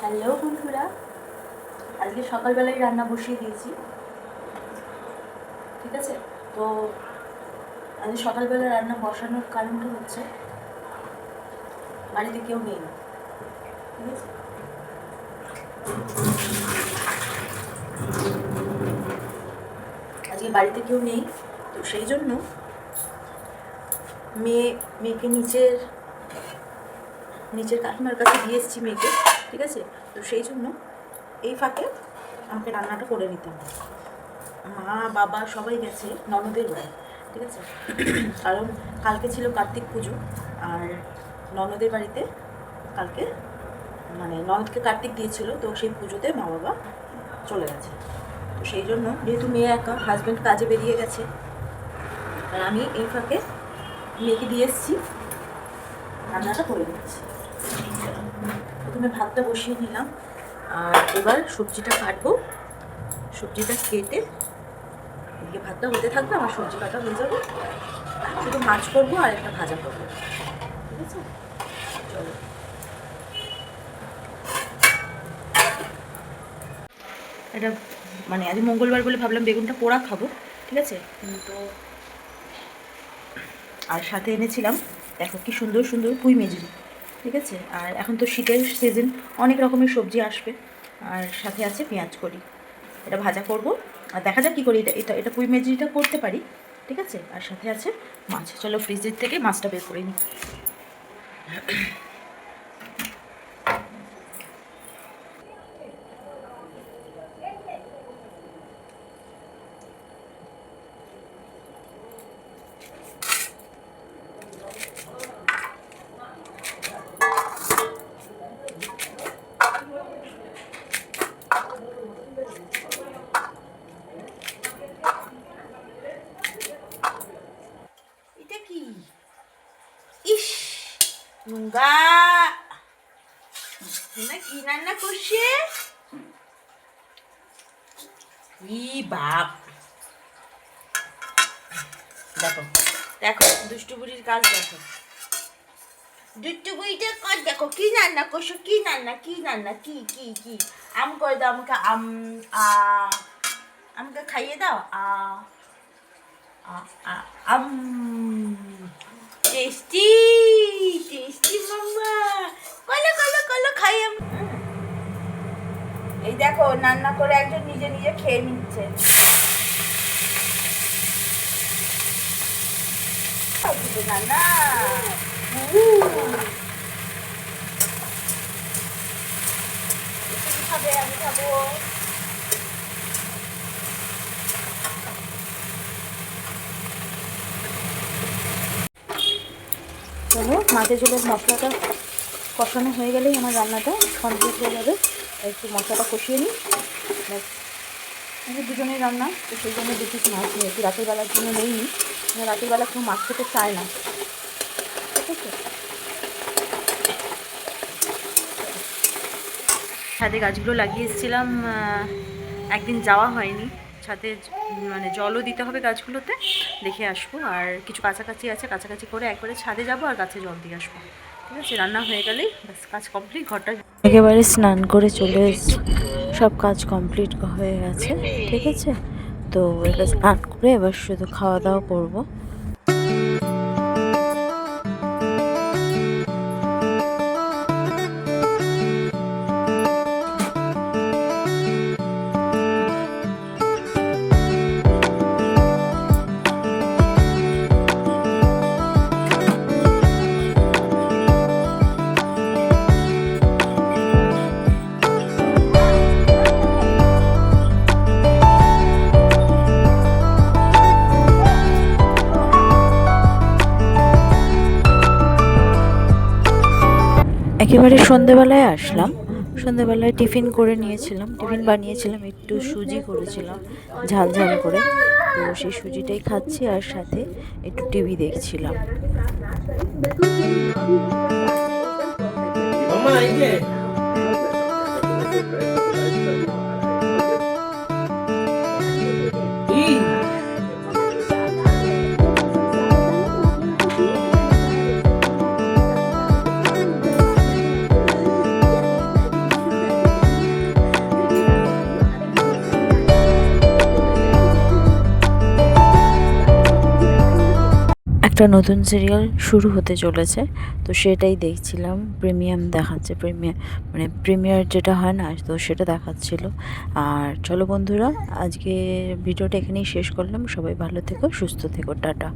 Hello বন্ধুরা, আজকে সকালবেলায় রান্না বসিয়ে দিয়েছি। ঠিক আছে? তো আজকে সকালবেলা রান্না বসানোর কারণটা হচ্ছে, বাড়িতে কেউ নেই। আজকে বাড়িতে কেউ নেই, তো সেই জন্য মেয়ে, মেয়েকে নিচের নিচের কাকিমার কাছে দিয়ে এসেছি মেয়েকে, ঠিক আছে? তো সেই জন্য এই ফাঁকে আমাকে রান্নাটা করে নিতে হবে। মা, বাবা সবাই গেছে ননদের বাড়ি, ঠিক আছে? কারণ কালকে ছিল কার্তিক পুজো, আর ননদের বাড়িতে কালকে মানে ননদকে কার্তিক দিয়েছিল, তো সেই পুজোতে মা, বাবা চলে গেছে। তো সেই জন্য, যেহেতু মেয়ে একা হাজব্যান্ড কাজে বেরিয়ে গেছে, আর আমি এই ফাঁকে মেয়েকে দিয়ে এসেছি। রান্নাটা করে নিচ্ছি। প্রথমে ভাতটা বসিয়ে নিলাম। আর এবার সবজিটা কাটবো। সবজিটা কেটে এদিকে ভাতটা হতে থাকবে আমার সবজি কাটা হয়ে যাবে। শুধু মাছ করব আর একটা ভাজা করব। ঠিক আছে? চলো। এটা মানে আজ মঙ্গলবার বলে ভাবলাম বেগুনটা পোড়া খাব। ঠিক আছে? উম, তো আর সাথে এনেছিলাম, দেখো কি সুন্দর সুন্দর পুঁই মেজরি, ঠিক আছে? আর এখন তো শীতের সিজন অনেক রকমের সবজি আসবে। আর সাথে আছে পেঁয়াজ করি, এটা ভাজা করব। আর দেখা যাক কী করি, এটা এটা এটা পুঁই মেজরিটা করতে পারি, ঠিক আছে? আর সাথে আছে মাছ, চলো ফ্রিজের থেকে মাছটা বের করে নিই এটা কি ইস কি রান্না দেখো কি রান্না করছ, কি রান্না কি রান্না, কি কি কি? আম করে দাও আমাকে, আম, আ, আমাকে খাইয়ে দাও আ- আ- আম। টেস্টি টেস্টি মাম্মা কলো কলো কলো খাই এই দেখো, রান্না করে একজন নিজে নিজে খেয়ে নিচ্ছে। রান্না খাবে আমি খাব চলো মাঝে ঝোলের মশলাটা কষানো হয়ে গেলেই আমার রান্নাটা কমপ্লিট হয়ে যাবে। একটু মশলাটা কষিয়ে নিই। আমাদের দুজনের রান্না, তো সেই জন্য বেশি মাছ নিয়েছি রাতের বেলার জন্য নেইনি। মানে রাতের বেলা কেউ মাছ খেতে চায় না। ঠিক আছে? ছাদে গাছগুলো লাগিয়ে এসেছিলাম একদিন যাওয়া হয়নি। ছাদে মানে জলও দিতে হবে গাছগুলোতে। দেখে আসব। আর কিছু কাছাকাছি আছে, কাছাকাছি করে একবারে ছাদে যাব আর গাছে জল দিয়ে আসব। ঠিক আছে? রান্না হয়ে গেলেই ব্যাস, কাজ কমপ্লিট ঘরটা একেবারে স্নান করে চলে এসছি। সব কাজ কমপ্লিট হয়ে গেছে। ঠিক আছে? তো এবার স্নান করে এবার শুধু খাওয়া দাওয়া করব। একেবারে সন্ধেবেলায় আসলাম। সন্ধেবেলায় টিফিন করে নিয়েছিলাম। টিফিন বানিয়েছিলাম, একটু সুজি করেছিলাম ঝাল ঝাল করে। তো সেই সুজিটাই খাচ্ছি আর সাথে একটু টিভি দেখছিলাম। একটা নতুন সিরিয়াল শুরু হতে চলেছে। তো সেটাই দেখছিলাম। প্রিমিয়াম দেখাচ্ছে। প্রিমিয়াম মানে প্রিমিয়ার যেটা হয় না, তো সেটা দেখাচ্ছিল। আর চলো বন্ধুরা, আজকে ভিডিওটা এখানেই শেষ করলাম। সবাই ভালো থেকো, সুস্থ থেকো। টাটা।